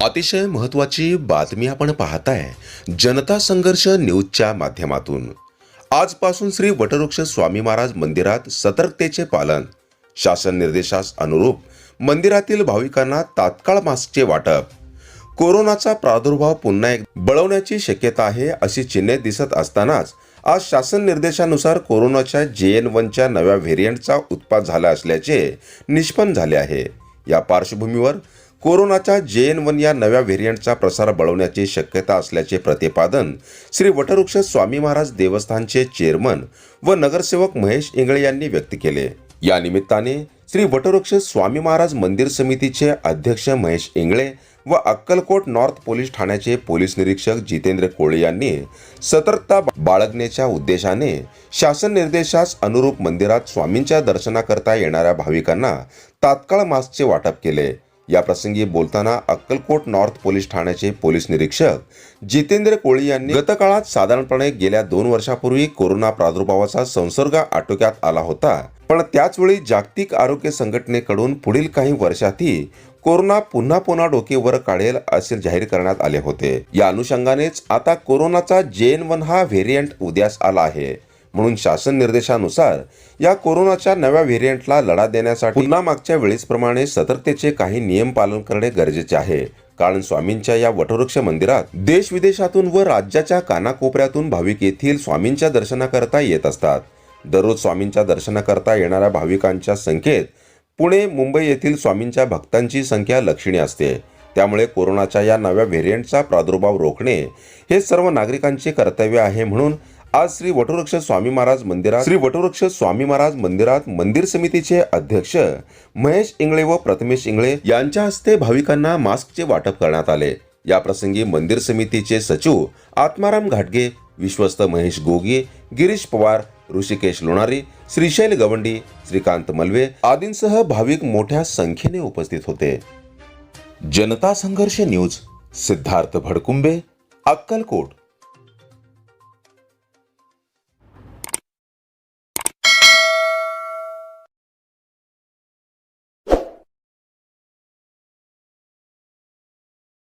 अतिशय महत्त्वाची बातमी आपण पाहताय जनता संघर्ष न्यूजच्या माध्यमातून. आजपासून श्री वटवृक्ष स्वामी महाराज मंदिरात सतर्कतेचे पालन. शासन निर्देशास अनुरूप मंदिरातील भाविकांना तात्काळ मास्कचे वाटप. कोरोनाचा प्रादुर्भाव पुन्हा एक बळवण्याची शक्यता आहे अशी चिन्हे दिसत असतानाच आज शासन निर्देशानुसार कोरोनाच्या जे एन वनच्या नव्या व्हेरियंटचा उत्पाद झाला असल्याचे निष्पन्न झाले आहे. या पार्श्वभूमीवर कोरोनाच्या जे एन वन या नव्या व्हेरियंटचा प्रसार बळवण्याची शक्यता असल्याचे प्रतिपादन श्री वटवृक्ष स्वामी महाराज देवस्थानचे चेअरमन व नगरसेवक महेश इंगळे यांनी व्यक्त केले. या निमित्ताने श्री वटवृक्ष स्वामी महाराज मंदिर समितीचे अध्यक्ष महेश इंगळे व अक्कलकोट नॉर्थ पोलीस ठाण्याचे पोलीस निरीक्षक जितेंद्र कोळे यांनी सतर्कता बाळगण्याच्या उद्देशाने शासन निर्देशास अनुरूप मंदिरात स्वामींच्या दर्शनाकरता येणाऱ्या भाविकांना तात्काळ मास्कचे वाटप केले. याप्रसंगी बोलताना अक्कलकोट नॉर्थ पोलीस ठाण्याचे पोलीस निरीक्षक जितेंद्र कोळी यांनी गतकाळात साधारणपणे गेल्या दोन वर्षापूर्वी कोरोना प्रादुर्भावाचा संसर्ग आटोक्यात आला होता. पण त्याचवेळी जागतिक आरोग्य संघटनेकडून पुढील काही वर्षातही कोरोना पुन्हा पुन्हा डोकेवर काढेल असे जाहीर करण्यात आले होते. या अनुषंगानेच आता कोरोनाचा जेन वन हा व्हेरियंट उद्यास आला आहे. म्हणून शासन निर्देशानुसार या कोरोनाच्या नव्या व्हेरियंटला लढा देण्यासाठी पुन्हा मागच्या वेळेसप्रमाणे सतर्कतेचे काही नियम पालन करणे गरजेचे आहे. कारण स्वामींच्या या वटवृक्ष मंदिरात देश विदेशातून व राज्याच्या कानाकोपऱ्यातून भाविक येथील स्वामींच्या दर्शनाकरता येत असतात. दररोज स्वामींच्या दर्शनाकरता येणाऱ्या भाविकांच्या संख्येत पुणे मुंबई येथील स्वामींच्या भक्तांची संख्या लक्षणीय असते. त्यामुळे कोरोनाच्या या नव्या व्हेरियंटचा प्रादुर्भाव रोखणे हे सर्व नागरिकांचे कर्तव्य आहे म्हणून आज श्री वटवृक्ष स्वामी महाराज मंदिरात श्री वटवृक्ष स्वामी महाराज मंदिरात मंदिर समितीचे अध्यक्ष महेश इंगळे व प्रथमेश इंगळे यांच्या हस्ते भाविकांना मास्कचे वाटप करण्यात आले. या प्रसंगी मंदिर समितीचे सचिव आत्माराम घाटगे विश्वस्त महेश गोगे गिरीश पवार ऋषिकेश लोणारी श्रीशैल गवंडी श्रीकांत मलवे आदींसह भाविक मोठ्या संख्येने उपस्थित होते. जनता संघर्ष न्यूज सिद्धार्थ भडकुंबे अक्कलकोट.